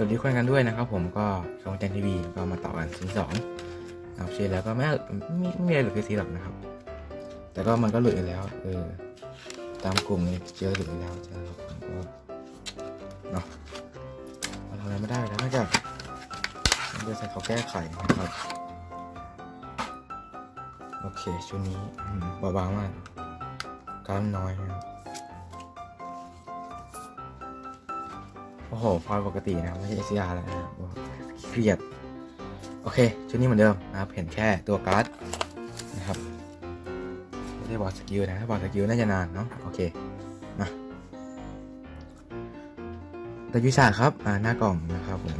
วัสดีคนกันด้วยนะครับ ผมก็ช่องแจนทีวีก็มาต่อกันซีสองนะครับเชียร์แล้วก็ไม่ไม่ไม่มีอะไรหลุดซีหรอกนะครับ แต่ก็มันก็หลุดอยู่แล้วเออตามกลุ่มเนี่ยเจอหลุดอยู่แล้วจอครับผมก็เนาะเราทำอะไรไม่ได้แล้วนอกจากเดี๋ยวใส่เขาแก้ไขนะครับ โอเคชุดนี้อืมเบาๆมากกล้ามน้อยนะครับ โอ้โหพอยปกตินะไม่ใช่ SCR แล้วนะครับเครียด โอเค ชุดนี้เหมือนเดิมนะครับ เห็นแค่ตัวการ์ดนะครับ ไม่ได้บอกสกิลนะถ้าบอกสกิลน่าจะนานเนาะ โอเค มาดายุชาครับ อ่า หน้ากล่องนะครับผม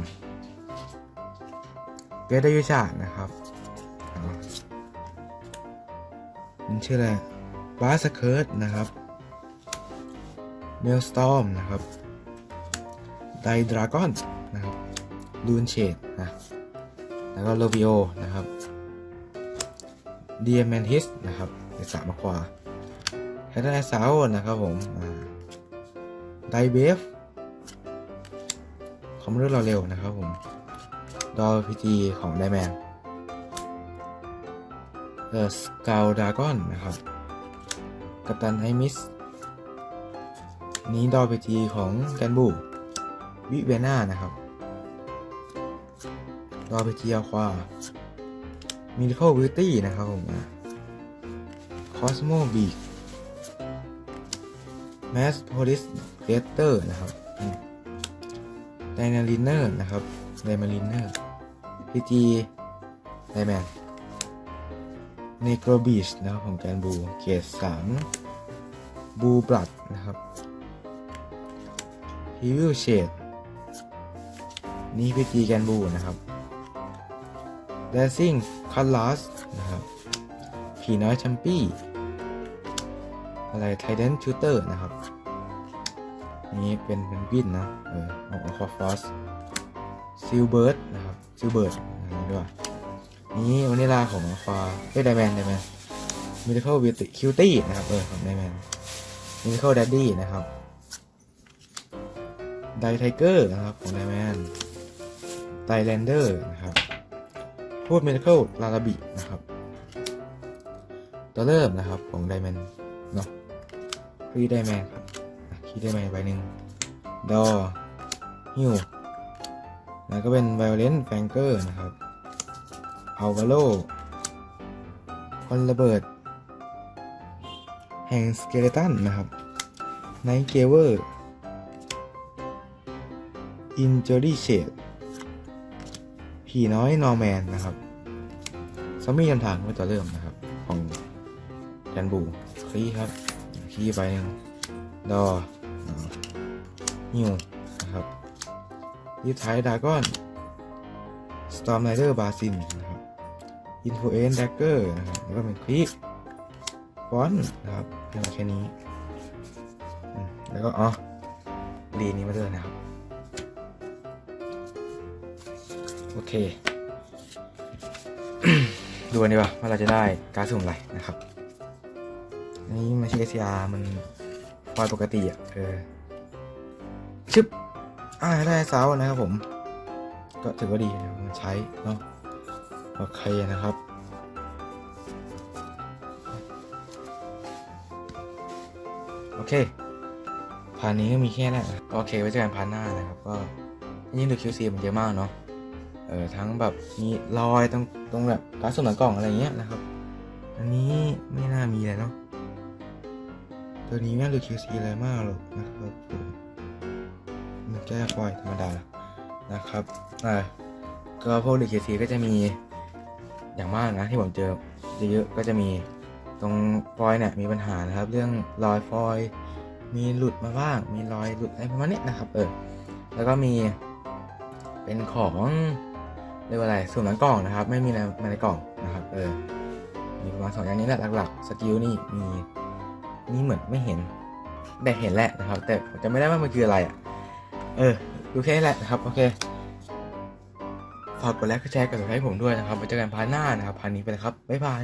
เกรดายุชานะครับมันชื่ออะไรบาสเคิร์ดนะครับเมลสตอมนะครับ ไดดราก้อนนะครับลูนเชดนะแล้วก็โลวิโอนะครับเดียแมนทิสนะครับเดสามควาแคทไนซาวนะครับผมไดเบฟคอมเมอร์เราเร็วนะครับผมดอพีจีของไดแมนเออสกาวดากอนนะครับ กัปตันไอมิส นี้ดอพีจีของแกนบู วิเวน่านะครับรอไปเจียความิลิคอลวิตี้นะครับผมคอสโมบีกแมสโพลิสเกเตอร์นะครับไดนาลินเนอร์นะครับไดมาลินเนอร์พีจีไดแมนเนโกรบีชนะครับของแกนบูเกตสามบูบลัดนะครับฮิวิลเชด นี่พีจีแกนบูนะครับ Dancing Colors นะครับ ผีน้อยแชมปี้ อะไร Trident Shooter นะครับ นี่เป็นเป็นบินนะ เออของ Aqua Force Silbert นะครับ Silbert นะครับด้วย นี่วานิลาของ Aqua เอ้ย Diamond Diamond Miracle Beauty Cutie นะครับ เออของ Diamond Miracle Daddy นะครับไดไทเกอร์นะครับ ของไดแมน ไดแลนเดอร์นะครับพูดเมดิคอลลาลาบินะครับ ตัวเริ่มนะครับของไดแมนเนาะครีไดแมนครับคีไดแมนใบหนึ่งดอฮิวแล้วก็เป็นไวโอเลนแฟงเกอร์นะครับอัลวาโลคอนระเบิด แห่งสเกเลตันนะครับไนเกเวอร์ Injury Shade ผีน้อยนอร์แมนนะครับซอมบี้ยันทางเป็นตัวเริ่มนะครับ ของยันบูคลีครับคลีไปดอฮิวนะครับยีท้ายดากอนสตอมไรเดอร์บาซินนะครับอินฟลูเอนซ์แดกเกอร์นะครับแล้วก็เป็นคลีฟอนนะครับเพียงแค่นี้ แล้วก็อ๋อรีนี้มาด้วยนะครับ โอเค ดูกันดีกว่าว่าเราจะได้การ์ดสุ่มอะไรนะครับนนี้มาใช่ SCR มันฟอยปกติอะเออชึบอ่าได้เซานะครับผม ก็ถือว่าดีนะมันใช้เนาะโอเคนะครับโอเคพาร์ทนี้ก็มีแค่นั้นโอเคไว้เจอกันพาร์ทหน้านะครับ ก็ยิ่งดู QC มันเยอะมากเนาะ เออทั้งแบบมีรอยตรงตรงแบบการส่วนกล่องอะไรเงี้ยนะครับ อันนี้ไม่น่ามีเลยเนาะตัวนี้ไม่รู้ QC อะไรมากหรอกนะครับผมมันแก้ฟอยธรรมดานะครับอ่าก็พวกดู QC ก็จะมีอย่างมากนะที่ผมเจอเยอะๆก็จะมีตรงฟอยเนี่ยมีปัญหานะครับ เรื่องรอยฟอยมีหลุดมาบ้าง มีรอยหลุดอะไรประมาณเนี้ยนะครับ เออ แล้วก็มีเป็นของ เรียกว่าอะไรส่วนหลังกล่องนะครับ ไม่มีอะไรมาในกล่องนะครับ เออ มีประมาณสองอย่างนี้แหละหลักๆ สกิลนี่มีนี่เหมือนไม่เห็นแต่เห็นแหละนะครับ แต่ผมจะไม่ได้ว่ามันคืออะไรอะ เออ ดูแค่นี้แหละนะครับ โอเค ฝากกดไลค์กดแชร์กดติดตามให้ผมด้วยนะครับไว้เจอกันพาร์ทหน้านะครับพาร์ทนี้ไปเลยครับ บ๊ายบาย